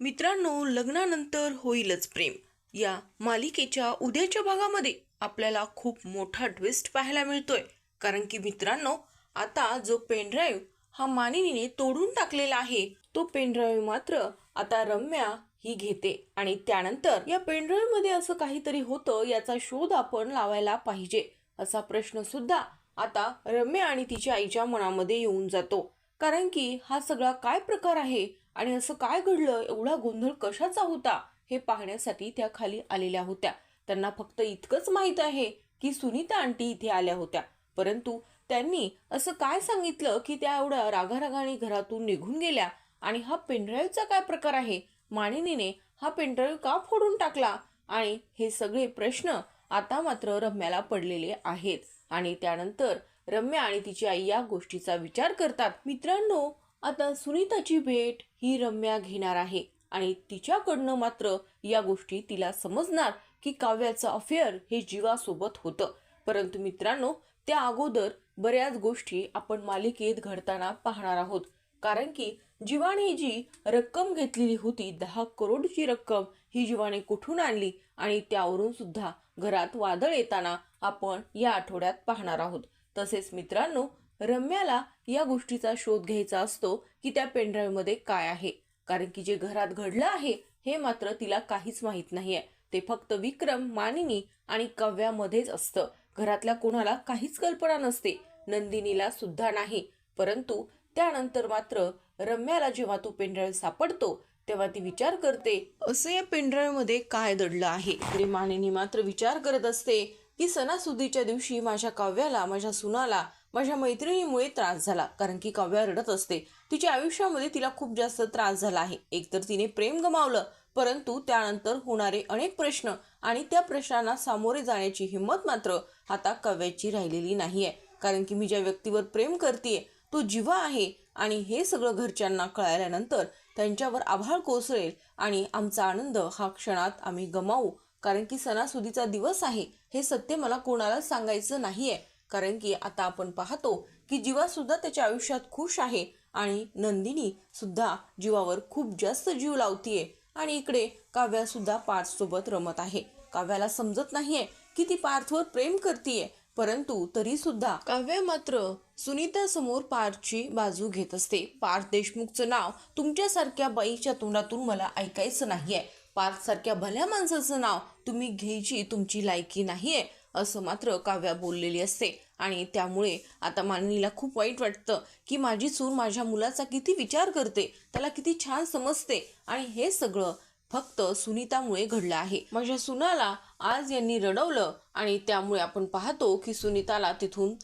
मित्रांनो लग्नानंतर होईलच प्रेम. या मालिकेच्या उद्याच्या भागामध्ये आपल्याला खूप मोठा ट्विस्ट पाहायला मिळतोय. कारण की मित्रांनो आता जो पेनड्राईव्ह हा मानिनीने तोडून टाकलेला आहे तो पेनड्राईव्ह मात्र आता रम्या ही घेते. आणि त्यानंतर या पेनड्राईव्हमध्ये असं काहीतरी होतं याचा शोध आपण लावायला पाहिजे असा प्रश्न सुद्धा आता रम्या आणि तिच्या आईच्या मनामध्ये येऊन जातो. कारण की हा सगळा काय प्रकार आहे आणि असं काय घडलं एवढा गोंधळ कशाचा होता हे पाहण्यासाठी त्या खाली आलेल्या होत्या. त्यांना फक्त इतकंच माहीत आहे की सुनीता आंटी इथे आल्या होत्या. परंतु त्यांनी असं काय सांगितलं की त्या एवढ्या रागारागाने घरातून निघून गेल्या आणि हा पेनड्राईव्हचा काय प्रकार आहे? मानिनीने हा पेनड्राईव्ह का फोडून टाकला? आणि हे सगळे प्रश्न आता मात्र रम्याला पडलेले आहेत. आणि त्यानंतर रम्या आणि तिची आई या गोष्टीचा विचार करतात. मित्रांनो आता सुनीताची भेट ही रम्या घेणार आहे आणि तिच्याकडनं मात्र या गोष्टी तिला समजणार की काव्याचं अफेअर हे जीवासोबत होतं. परंतु मित्रांनो त्या अगोदर बऱ्याच गोष्टी आपण मालिकेत घडताना पाहणार आहोत. कारण की जीवाने जी रक्कम घेतलेली होती दहा करोडची रक्कम ही जीवाने कुठून आणली? आणि त्यावरून सुद्धा घरात वादळ येताना आपण या आठवड्यात पाहणार आहोत. तसेच मित्रांनो रम्याला या गोष्टीचा शोध घ्यायचा असतो की त्या पेनड्राईव्हमध्ये काय आहे. कारण की जे घरात घडलं आहे हे मात्र तिला काहीच माहीत नाहीये. ते फक्त विक्रम मानिनी आणि कव्यामध्येच असतं. घरातल्या कोणाला काहीच कल्पना नसते. नंदिनीला सुद्धा नाही. परंतु त्यानंतर मात्र रम्याला जेव्हा तो पेनड्राईव्ह सापडतो तेव्हा ती विचार करते असं या पेनड्राईव्हमध्ये काय दडलं आहे? तरी मानिनी मात्र विचार करत असते की सणासुदीच्या दिवशी माझ्या काव्याला माझ्या सुनाला माझ्या मैत्रिणीमुळे त्रास झाला. कारण की काव्या रडत असते. तिच्या आयुष्यामध्ये तिला खूप जास्त त्रास झाला आहे. एकतर तिने प्रेम गमावलं परंतु त्यानंतर होणारे अनेक प्रश्न आणि त्या प्रश्नांना सामोरे जाण्याची हिंमत मात्र आता काव्याची राहिलेली नाही आहे कारण की मी ज्या व्यक्तीवर प्रेम करते तो जिवा आहे आणि हे सगळं घरच्यांना कळाल्यानंतर त्यांच्यावर आभाळ कोसळेल आणि आमचा आनंद हा क्षणात आम्ही गमावू कारण की सणासुदीचा दिवस आहे हे सत्य मला कोणाला सांगायचं नाहीये. कारण की आता आपण पाहतो की जीवा सुद्धा त्याच्या आयुष्यात खुश आहे आणि नंदिनी सुद्धा जीवावर खूप जास्त जीव लावतीये आणि इकडे काव्या सुद्धा पार्थ सोबत रमत आहे. काव्याला समजत नाहीये की ती पार्थवर प्रेम करतीये परंतु तरी सुद्धा काव्य मात्र सुनीता समोर पार्थची बाजू घेत असते. पार्थ देशमुखचं नाव तुमच्यासारख्या बाईच्या तोंडातून मला ऐकायचं नाहीये. पार्थसारख्या भल्या माणसाचं नाव तुम्ही घ्यायची तुमची लायकी नाही आहे असं मात्र काव्या बोललेली असते. आणि त्यामुळे आता मानिनीला खूप वाईट वाटतं की माझी सूर माझ्या मुलाचा किती विचार करते त्याला किती छान समजते. आणि हे सगळं फक्त सुनीतामुळे घडलं आहे. माझ्या सुनाला आज यांनी रडवलं आणि त्यामुळे आपण पाहतो की सुनीताला तिथून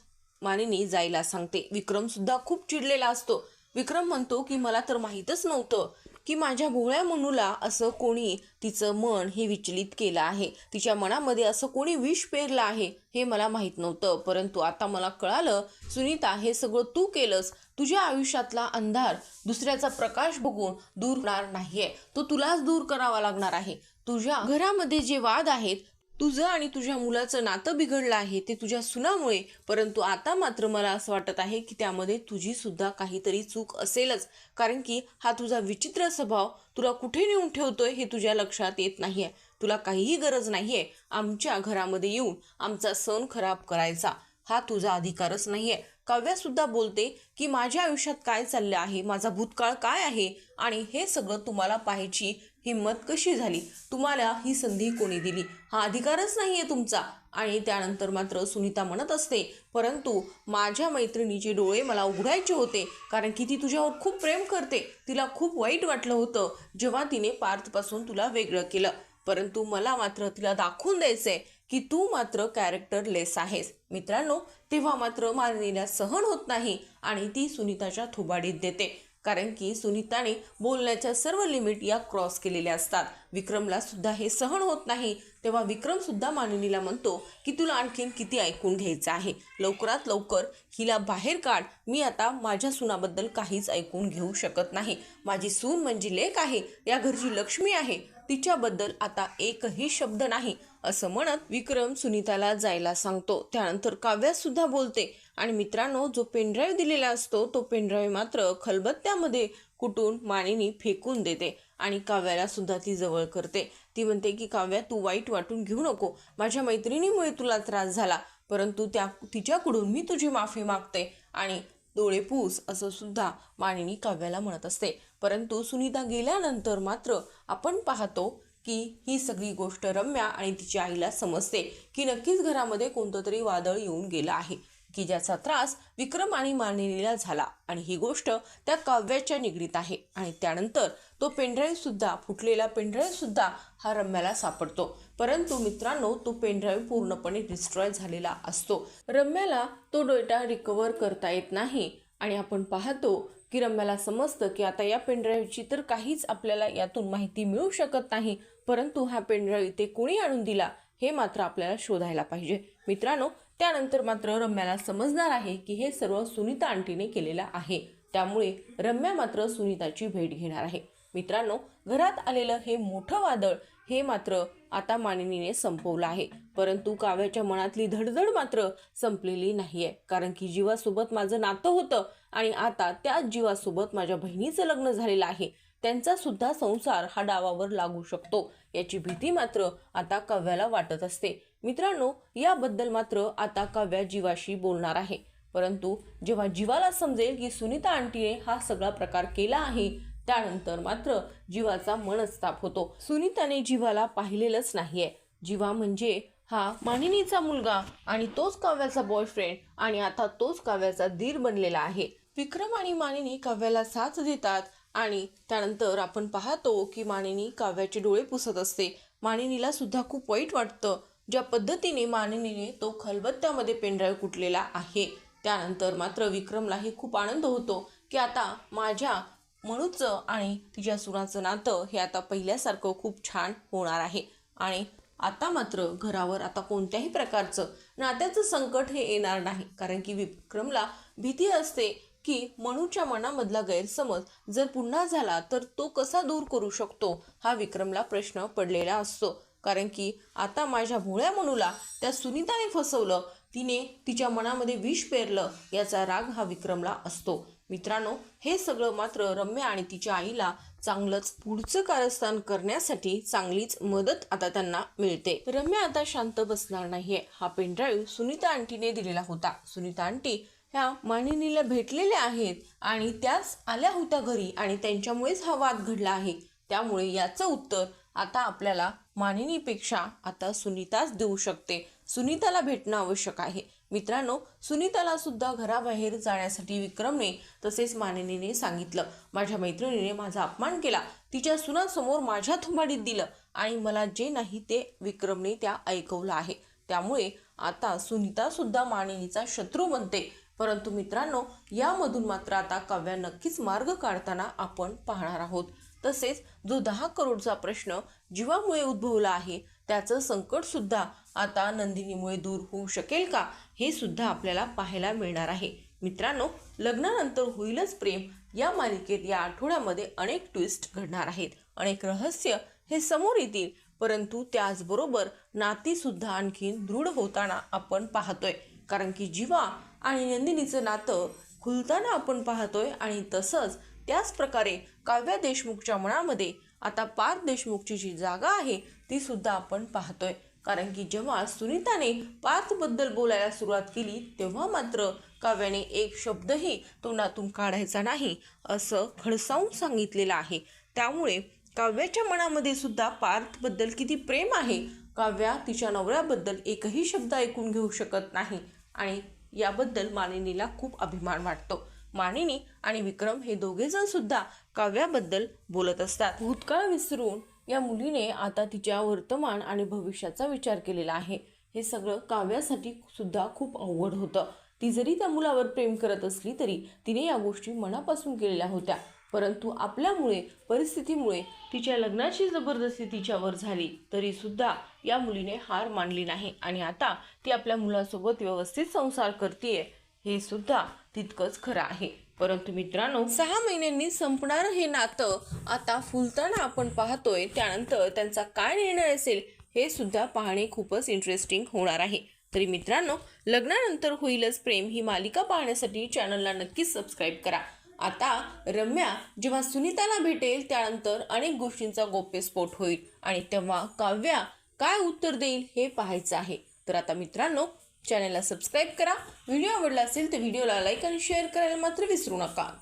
मानिनी जायला सांगते. विक्रम सुद्धा खूप चिडलेला असतो. विक्रम म्हणतो की मला तर माहीतच नव्हतं की माझ्या भोळ्या मनूला असं कोणी तिचं मन हे विचलित केलं आहे. तिच्या मनामध्ये असं कोणी विष पेरलं आहे हे मला माहीत नव्हतं. परंतु आता मला कळालं सुनीता हे सगळं तू केलंस. तुझ्या आयुष्यातला अंधार दुसऱ्याचा प्रकाश बघून दूर होणार नाहीये. तो तुलाच दूर करावा लागणार आहे. तुझ्या घरामध्ये जे वाद आहेत तुझं आणि तुझ्या मुलाचं नातं बिघडलं आहे ते तुझ्या सुनामुळे. परंतु आता मात्र मला असं वाटत आहे की त्यामध्ये तुझी सुद्धा काहीतरी चूक असेलच. कारण की हा तुझा विचित्र स्वभाव तुला कुठे नेऊन ठेवतोय हे तुझ्या लक्षात येत नाहीये. तुला काहीही गरज नाहीये आमच्या घरामध्ये येऊन आमचा सण खराब करायचा. हा तुझा अधिकारच नाहीये. काव्या सुद्धा बोलते की माझ्या आयुष्यात काय चाललं आहे? माझा भूतकाळ काय आहे? आणि हे सगळं तुम्हाला पाहायची हिंमत कशी झाली? तुम्हाला ही संधी कोणी दिली? हा अधिकारच नाही आहे तुमचा. आणि त्यानंतर मात्र सुनीता म्हणत असते परंतु माझ्या मैत्रिणीचे डोळे मला उघडायचे होते कारण की ती तुझ्यावर खूप प्रेम करते. तिला खूप वाईट वाटलं होतं जेव्हा तिने पार्थपासून तुला वेगळं केलं. परंतु मला मात्र तिला दाखवून द्यायचंय की तू मात्र कॅरेक्टर लेस आहेस. मित्रांनो तेव्हा मात्र माननीला सहन होत नाही आणि ती सुनीताच्या थोबाडीत देते. कारण की सुनीताने बोलण्याच्या सर्व लिमिट या क्रॉस केलेल्या असतात. विक्रमला सुद्धा हे सहन होत नाही. तेव्हा विक्रम सुद्धा मानिनीला म्हणतो की तुला आणखीन किती ऐकून घ्यायचं आहे? लवकरात लवकर हिला बाहेर काढ. मी आता माझ्या सुनाबद्दल काहीच ऐकून घेऊ शकत नाही. माझी सून म्हणजे लेख आहे. या घरची लक्ष्मी आहे. तिच्याबद्दल आता एकही शब्द नाही. असं म्हणत विक्रम सुनीताला जायला सांगतो. त्यानंतर काव्या सुद्धा बोलते आणि मित्रांनो जो पेनड्राईव्ह दिलेला असतो तो पेनड्राईव्ह मात्र खलबत्त्यामध्ये कुटून मानिनी फेकून देते आणि काव्याला सुद्धा ती जवळ करते. ती म्हणते की काव्या तू वाईट वाटून घेऊ नको. माझ्या मैत्रिणीमुळे तुला त्रास झाला परंतु त्या तिच्याकडून मी तुझी माफी मागते. आणि डोळे पूस असं सुद्धा मानिनी काव्याला म्हणत असते. परंतु सुनीता गेल्यानंतर मात्र आपण पाहतो की ही सगळी गोष्ट रम्या आणि तिच्या आईला समजते की नक्कीच घरामध्ये कोणतं तरी वादळ येऊन गेलं आहे. की ज्याचा त्रास विक्रम आणि मानिनीला झाला. आणि ही गोष्ट त्या काव्याच्या निगडीत आहे. आणि त्यानंतर तो पेंड्राईव्ह सुद्धा फुटलेला पेनड्राईव्ह सुद्धा हा रम्याला सापडतो. परंतु मित्रांनो तो पेनड्राईव्ह पूर्णपणे डिस्ट्रॉय झालेला असतो. रम्याला तो डेटा रिकवर करता येत नाही. आणि आपण पाहतो की रम्याला समजतं की आता या पेनड्राईव्हची तर काहीच आपल्याला यातून माहिती मिळू शकत नाही. परंतु हा पेनड्राईव्ह इथे कोणी आणून दिला हे मात्र आपल्याला शोधायला पाहिजे. मित्रांनो त्यानंतर मात्र रम्याला समजणार आहे की हे सर्व सुनीता आंटीने केलेलं आहे. त्यामुळे रम्या मात्र सुनीताची भेट घेणार आहे. मित्रांनो घरात आलेलं हे मोठं वादळ हे मात्र आता मानिनीने संपवलं आहे. परंतु काव्याच्या मनातली धडधड मात्र संपलेली नाही आहे कारण की जीवासोबत माझं नातं होतं आणि आता त्याच जीवासोबत माझ्या बहिणीचं लग्न झालेलं आहे. त्यांचा सुद्धा संसार हा डावावर लागू शकतो. याची भीती मात्र आता काव्याला वाटत असते. मित्रांनो याबद्दल मात्र आता काव्या जीवाशी बोलणार आहे. परंतु जेव्हा जीवाला समजेल की सुनीता आंटीने हा सगळा प्रकार केला आहे त्यानंतर मात्र जीवाचा मनस्ताप होतो. सुनीताने जीवाला पाहिलेलंच नाहीये. जीवा म्हणजे हा मानिनीचा मुलगा आणि तोच काव्याचा बॉयफ्रेंड आणि आता तोच काव्याचा धीर बनलेला आहे. विक्रम आणि मानिनी काव्याला साथ देतात आणि त्यानंतर आपण पाहतो की मानिनी काव्याचे डोळे पुसत असते. मानिनीला सुद्धा खूप वाईट वाटतं. ज्या पद्धतीने मानिनीने तो खलबत्त्यामध्ये पेनड्राईव्ह कुटलेला आहे त्यानंतर मात्र विक्रमलाही खूप आनंद होतो की आता माझ्या मनूचं आणि तिच्या सुनाचं नातं हे आता पहिल्यासारखं खूप छान होणार आहे. आणि आता मात्र घरावर आता कोणत्याही प्रकारचं नात्याचं संकट हे येणार नाही कारण की विक्रमला भीती असते की मनूच्या मनामधला गैरसमज जर पुन्हा झाला तर तो कसा दूर करू शकतो हा विक्रमला प्रश्न पडलेला असतो. कारण की आता माझ्या भोळ्या मनूला त्या सुनीताने फसवलं. तिने तिच्या मनामध्ये विष पेरलं. याचा राग हा विक्रमला असतो. मित्रांनो हे सगळं मात्र रम्या आणि तिच्या आईला चांगलंच पुढचं कारस्थान करण्यासाठी चांगलीच मदत आता त्यांना मिळते. रम्या आता शांत बसणार नाहीये. हा पेनड्राईव्ह सुनीता आंटीने दिलेला होता. सुनीता आंटी ह्या मानिनीला भेटलेल्या आहेत आणि त्याच आल्या होत्या घरी आणि त्यांच्यामुळेच हा वाद घडला आहे. त्यामुळे याचं उत्तर आता आपल्याला मानिनीपेक्षा आता सुनीताच देऊ शकते. सुनीताला भेटणं आवश्यक आहे. मित्रांनो सुनीताला सुद्धा घराबाहेर जाण्यासाठी विक्रमने तसेच मानिनीने सांगितलं. माझ्या मैत्रिणीने माझा अपमान केला. तिच्या सुनासमोर माझ्या थुंबाडीत दिलं आणि मला जे नाही ते विक्रमने त्या ऐकवलं आहे. त्यामुळे आता सुनीता सुद्धा मानिनीचा शत्रू बनते. परंतु मित्रांनो यामधून मात्र आता काव्या नक्कीच मार्ग काढताना आपण पाहणार आहोत. तसेच जो दहा करोडचा प्रश्न जीवामुळे उद्भवला आहे त्याचं संकट सुद्धा आता नंदिनीमुळे दूर होऊ शकेल का हे सुद्धा आपल्याला पाहायला मिळणार आहे. मित्रांनो लग्नानंतर होईलच प्रेम या मालिकेत या आठवड्यामध्ये अनेक ट्विस्ट घडणार आहेत. अनेक रहस्य हे समोर येतील परंतु त्याचबरोबर नातीसुद्धा आणखी आणखीन दृढ होताना आपण पाहतोय. कारण की जीवा आणि नंदिनीचं नातं खुलताना आपण पाहतोय आणि तसंच त्याच प्रकारे काव्या देशमुखच्या मनामध्ये आता पार्थ देशमुखची जी जागा आहे ती सुद्धा आपण पाहतोय. कारण की जेव्हा सुनीताने पार्थबद्दल बोलायला सुरुवात केली तेव्हा मात्र काव्याने एक शब्दही तोंडातून काढायचा नाही असं खडसावून सांगितलेलं आहे. त्यामुळे काव्याच्या मनामध्ये सुद्धा पार्थबद्दल किती प्रेम आहे काव्या तिच्या नवऱ्याबद्दल एकही शब्द ऐकून घेऊ शकत नाही आणि याबद्दल मानिनीला खूप अभिमान वाटतो. मानिनी आणि विक्रम हे दोघेजण सुद्धा काव्याबद्दल बोलत असतात. भूतकाळ विसरून या मुलीने आता तिच्या वर्तमान आणि भविष्याचा विचार केलेला आहे. हे सगळं काव्यासाठी सुद्धा खूप अवघड होतं. ती जरी त्या मुलावर प्रेम करत असली तरी तिने या गोष्टी मनापासून केलेल्या होत्या. परंतु आपल्यामुळे परिस्थितीमुळे तिच्या लग्नाची जबरदस्ती तिच्यावर झाली तरी सुद्धा या मुलीने हार मानली नाही आणि आता ती आपल्या मुलासोबत व्यवस्थित संसार करते हे सुद्धा तितकंच खरं आहे. परंतु मित्रांनो सहा महिन्यांनी संपणारं हे नातं आता फुलताना आपण पाहतोय त्यानंतर त्यांचा काय निर्णय असेल हे सुद्धा पाहणे खूपच इंटरेस्टिंग होणार आहे. तरी मित्रांनो लग्नानंतर होईलच प्रेम ही मालिका पाहण्यासाठी चॅनलला नक्कीच सबस्क्राईब करा. आता रम्या जेव्हा सुनीताला भेटेल त्यानंतर अनेक गोष्टींचा गोप्यस्फोट होईल आणि तेव्हा काव्या काय उत्तर देईल हे पाहायचं आहे. तर आता मित्रांनो चॅनलला सबस्क्राईब करा. व्हिडिओ आवडला असेल तर व्हिडिओला लाईक आणि शेअर करायला मात्र विसरू नका.